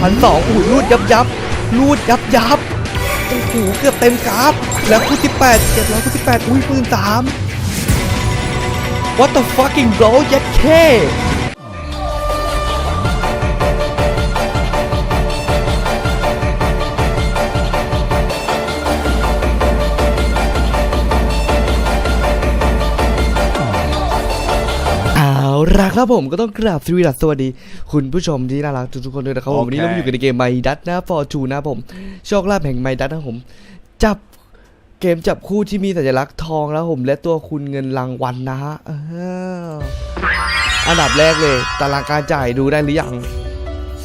พันสองอู้รูดยับยับรูดยับยับโอ้โหเกือบเต็มกราฟ แล้วคู่ที่แปดเจ็ดร้อยคู่ที่แปดอุ้ยปืนสาม What the fucking bro ยัดแค่เอาละครับผมก็ต้องกราบสวีดัสสวัสดี คุณผู้ชมที่น่ารักทุกๆคนด้วยนะครับผมโอเควันนี้เราอยู่กันในเกมไมดัตนะฟอร์จูนะผมโชคลาภแห่งไมดัตนะผม จับเกมจับคู่ที่มีสัญลักษณ์ทองแล้วผม และตัวคุณเงินรางวัลนะฮะเอออันดับแรกเลยตารางการจ่ายดูได้หรือยัง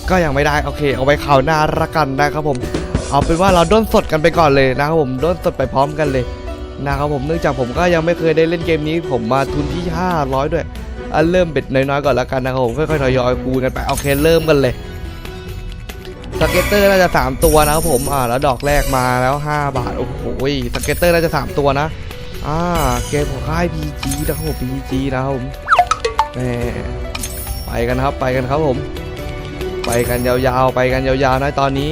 ก็ยังไม่ได้โอเค เอาไว้ข่าวหน้าละกันนะครับผม เอาเป็นว่าเราด้นสดกันไปก่อนเลยนะครับผมด้นสดไปพร้อมกันเลยนะครับผมเนื่องจากผมก็ยังไม่เคยได้เล่นเกมนี้ ผมมาทุนที่ 500 ด้วย อันเริ่มเบ็ดน้อยๆก่อนแล้วกันนะครับผมค่อยๆทยอยคูกันไปโอเคเริ่มกันเลยสเก็ตเตอร์น่าจะ 3 ตัวนะครับผมอ่าแล้วดอกแรกมาแล้ว 5 บาทโอ้โหสเก็ตเตอร์น่าจะ 3 ตัวนะอ่าเกมของค่าย PG นะครับผม PG นะครับผมแหมไปกันครับไปกันครับผม ไปกันยาวๆ ไปกันยาวๆนะตอนนี้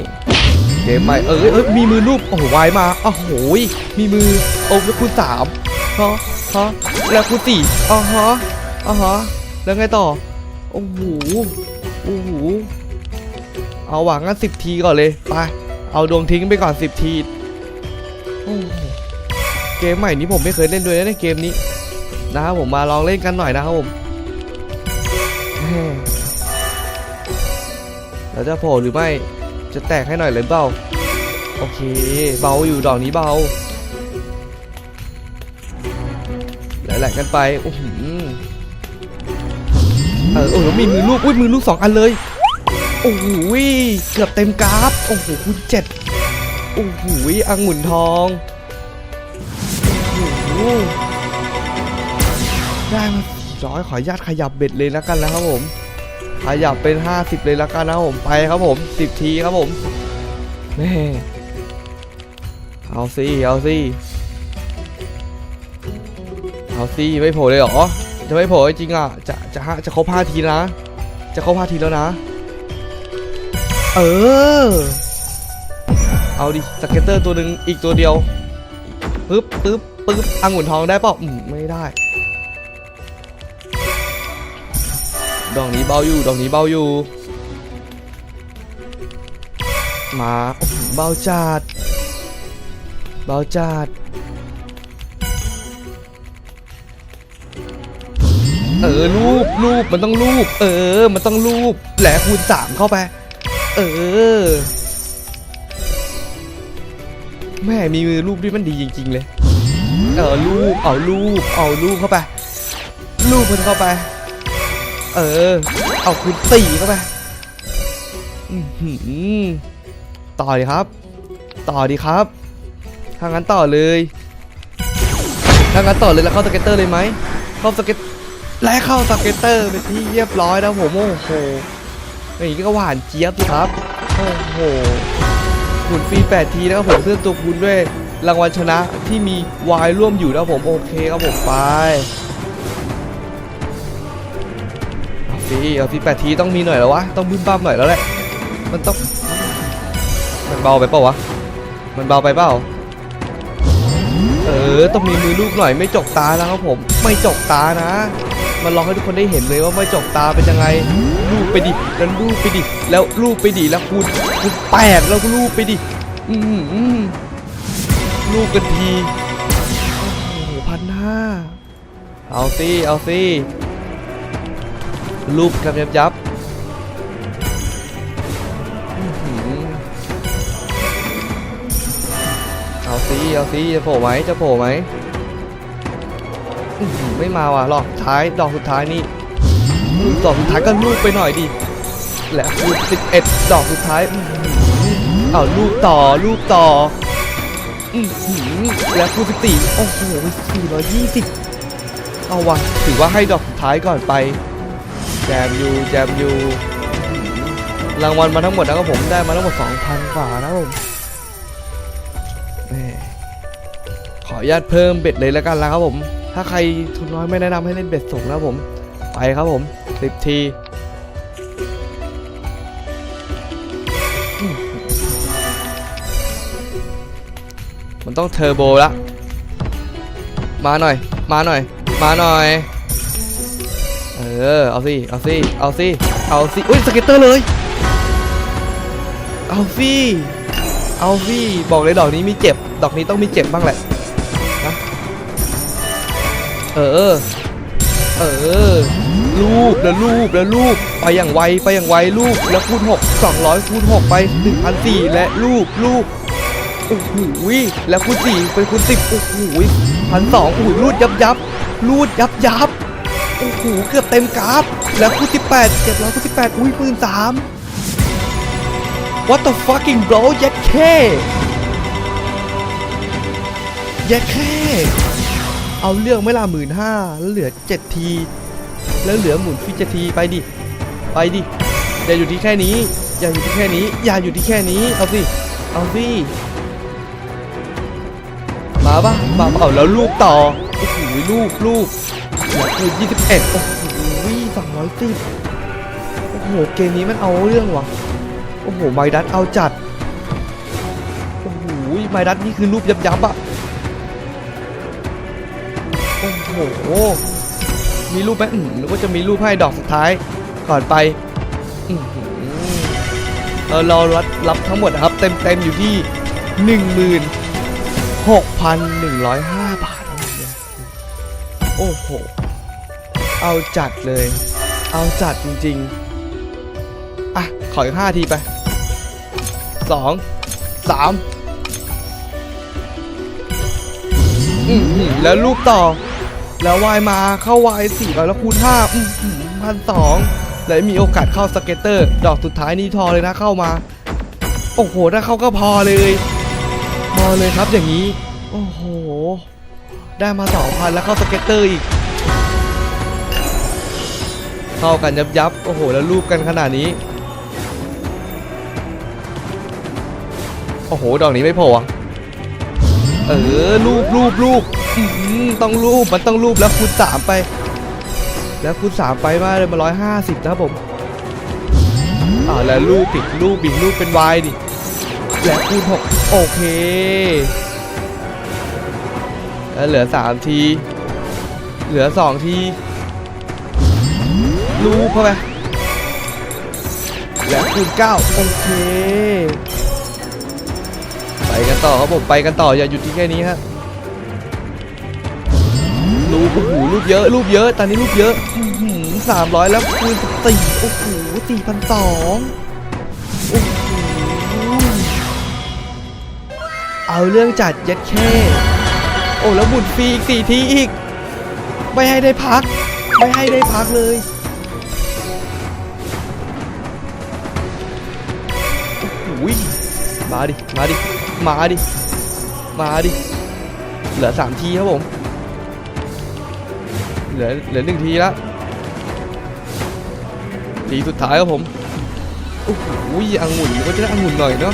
เกมใหม่เออเอยมีมือรูปโอ้โหวายมาโอ้โหมีมือโอ้แล้วคูณสามฮะฮะแล้วคูณสี่อ๋อฮะ อ๋อฮะแล้วไงต่อ โอ้โห โอ้โห เอาหวังกันสิบทีก่อนเลย ไป เอาดวงทิ้งไปก่อนสิบทีเกมใหม่นี้ผมไม่เคยเล่นด้วยนะในเกมนี้นะครับผมมาลองเล่นกันหน่อยนะครับผมแหมแล้วจะโผล่หรือไม่ จะแตกให้หน่อยเลยเปล่า โอเค เบาอยู่ดอกนี้เบาแหลกๆกันไปโอ้โห เออโอ้โหมีมือลูกอุ้ยมือลูกสองอันเลยโอ้โหเกือบเต็มกราฟโอ้โหคูณเจ็ดโอ้โหองุ่นทองโอ้โหได้มาร้อยขออนุญาตขยับเบ็ดเลยแล้วกันนะครับผม ขยับเป็น 50 เลยละกันนะผมไปครับผม 10 ทีครับผมแม่เอาสิเอาสิเอาสิไม่โผล่เลยเหรอ จะไม่โผล่จริงอะ จะจะห้าจะครบ5ทีนะ จะครบ5ทีแล้วนะ เออ เอาดิสเก็ตเตอร์ตัวหนึ่งอีกตัวเดียวปึ๊บปึ๊บปึ๊บองุ่นทองได้เปล่าอืมไม่ได้ ดอกนี้เบาอยู่ ดอกนี้เบาอยู่ มาโอ้โหเบาจัดเบาจัด เออรูปรูปมันต้องรูป เออ มันต้องรูปแหลคูณสามเข้าไป เออ แม่มีมือรูปที่มันดีจริง ๆ เลย เออรูปเอารูปเอารูปเข้าไป รูปมันเข้าไป เออ เอาคุณตีเข้าไปต่อดีครับ ต่อดีครับถ้างั้นต่อเลยถ้างั้นต่อเลยแล้วเข้าสเก็ตเตอร์เลยไหมเข้าสเก็ต และเข้าสเก็ตเตอร์เป็นที่เรียบร้อยแล้วผมโอ้โหอย่างนี้ก็หวานเจี๊ยบครับโอ้โหคุณฟรี8ทีนะครับผมเพื่อตัวคุณด้วยรางวัลชนะที่มีวายร่วมอยู่นะผมโอเคครับผมไปเอาสิเอาสิแปดทีต้องมีหน่อยแล้ววะต้องบึ้มบ้ามหน่อยแล้วแหละมันต้องมันเบาไปเปล่าวะมันเบาไปเปล่าเออต้องมีมือลูกหน่อยไม่จกตานะครับผมไม่จกตานะ มันลองให้ทุกคนได้เห็นเลยว่าไม่จกตาเป็นยังไงลูกไปดิแล้วลูกไปดิแล้วลูกไปดิแล้วคูณคูณแปดแล้วก็ลูกไปดิอืมอืมลูกกันทีโอ้โหพันห้าเอาสิเอาสิรูปกับยับยับเอาสิเอาสิจะโผล่ไหมจะโผล่ไหม ไม่มาว่ะรอกท้ายดอกสุดท้ายนี่ดอกสุดท้ายก็ลูกไปหน่อยดิแหละคูสิบเอ็ดดอกสุดท้ายเอาลูกต่อลูกต่อแล้วคูณสิบสี่โอ้โหสี่ร้อยยี่สิบเอาวะถือว่าให้ดอกสุดท้ายก่อนไป แจมยูแจมยูรางวัลมาทั้งหมดนะครับผมได้มาทั้งหมด2,000กว่านะครับผมขออนุญาตเพิ่มเบ็ดเลยแล้วกันล้วครับผม ถ้าใครทุนน้อยไม่แนะนำให้เล่นเบ็ดสูงนะผม ไปครับผมสิบทีมันต้องเทอร์โบละ มาหน่อย มาหน่อย มาหน่อย เออ เอาสิ เอาสิ เอาสิ เอาสิ อุ้ยสเก็ตเตอร์เลย เอาสิ เอาสิ บอกเลยดอกนี้มีเจ็บ ดอกนี้ต้องมีเจ็บบ้างแหละ เออ เออ ลูกแล้วลูกแล้วลูกไปอย่างไวไปอย่างไวลูกแล้วคูณ6 200คูณ6ไป1,400และลูกลูกโอ้โหแล้วคูณสี่เป็นคูณสิบโอ้โหพันสองโอ้โหรูดยับยับรูดยับยับโอ้โหเกือบเต็มกราฟ แล้วคูณสิบแปดเจ็ดร้อยคูณสิบแปดอุ้ยหมื่นสาม What the fucking bro ยัดแค่ยัดแค่ เอาเรื่องไม่ละหมื่นห้าแล้วเหลือเจ็ดที แล้วเหลือหมุนฟิจทีไปดิ ไปดิ อย่าอยู่ที่แค่นี้ อย่าอยู่ที่แค่นี้ อย่าอยู่ที่แค่นี้ เอาสิ เอาสิ มาปะมาเปล่าแล้วลูกต่อ โอ้โหลูกลูกเหลือคือยี่สิบเอ็ดโอ้โหสองร้อยสิบโอ้โห เกมนี้มันเอาเรื่องวะโอ้โห ไมดัตเอาจัด โอ้โห ไมดัตนี่คือรูปยับยับๆอะ โอ้โห มีรูปไหมอืมนึกว่าจะมีรูปให้ดอกสุดท้ายก่อนไปเออเรารับรับทั้งหมดนะครับ เต็มเต็มๆอยู่ที่หนึ่งหมื่น6,105บาทเท่านั้นเองโอ้โห เอาจัดเลย เอาจัดจริง ๆ อะ ขออีก5ทีไป2 3อือหือแล้วลูกต่อ แล้ววายมาเข้าวายสี่แล้วคูณห้าพันสองแล้วมีโอกาสเข้าสเก็ตเตอร์ ดอกสุดท้ายนี่ทอเลยนะเข้ามา โอ้โห ถ้าเข้าก็พอเลยพอเลยครับอย่างนี้ โอ้โห ได้มาสองพันแล้วเข้าสเก็ตเตอร์อีก เข้ากันยับยับโอ้โห แล้วรูปกันขนาดนี้ โอ้โห ดอกนี้ไม่พอเออ รูปรูปรูป ต้องรูปมันต้องรูปแล้วคูณสามไป แล้วคูณสามไปมาเลยมาร้อยห้าสิบนะครับผมอ่าแล้วรูปปิดรูปบิดรูปเป็นวายดิและคูณหกโอเค แล้วเหลือสามที เหลือสองทีรูปเข้าไปและคูณเก้าโอเค ไปกันต่อครับผมไปกันต่ออย่าหยุดที่แค่นี้ฮะ รูปโอ้โหรูปเยอะรูปเยอะ ตอนนี้รูปเยอะสามร้อยแล้วคูณสี่โอ้โหสี่พันสองโอ้โหเอาเรื่องจัดยัดแค่โอ้แล้วบุญฟรีอีกสี่ทีอีก ไม่ให้ได้พัก ไม่ให้ได้พักเลยโอ้โหมาดิ มาดิ มาดิ มาดิ เหลือสามทีครับผม เหลือเหลือหนึ่งทีล้วทีสุดท้ายครับผมโอ้โหองุ่นก็จะได้องุ่นหน่อยเนาะ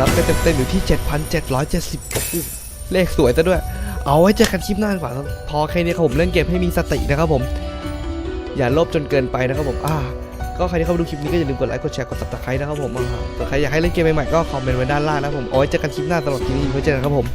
รับไปเต็มๆอยู่ที่ 7,770โอ้โหเลขสวยซะด้วย เอาไว้เจอกันคลิปหน้าดีกว่า พอแค่นี้ครับผมเล่นเกมให้มีสตินะครับผม อย่าโลภจนเกินไปนะครับผมอ่าก็ใครที่เข้ามาดูคลิปนี้ก็อย่าลืมกดไลค์ กดแชร์ กด subscribe นะครับผมอ่าส่วนใครอยากให้เล่นเกมใหม่ๆก็คอมเมนต์ไว้ด้านล่างนะผม เอาไว้เจอกันคลิปหน้าตลอดคลิปนี้ไว้เจอกันครับผม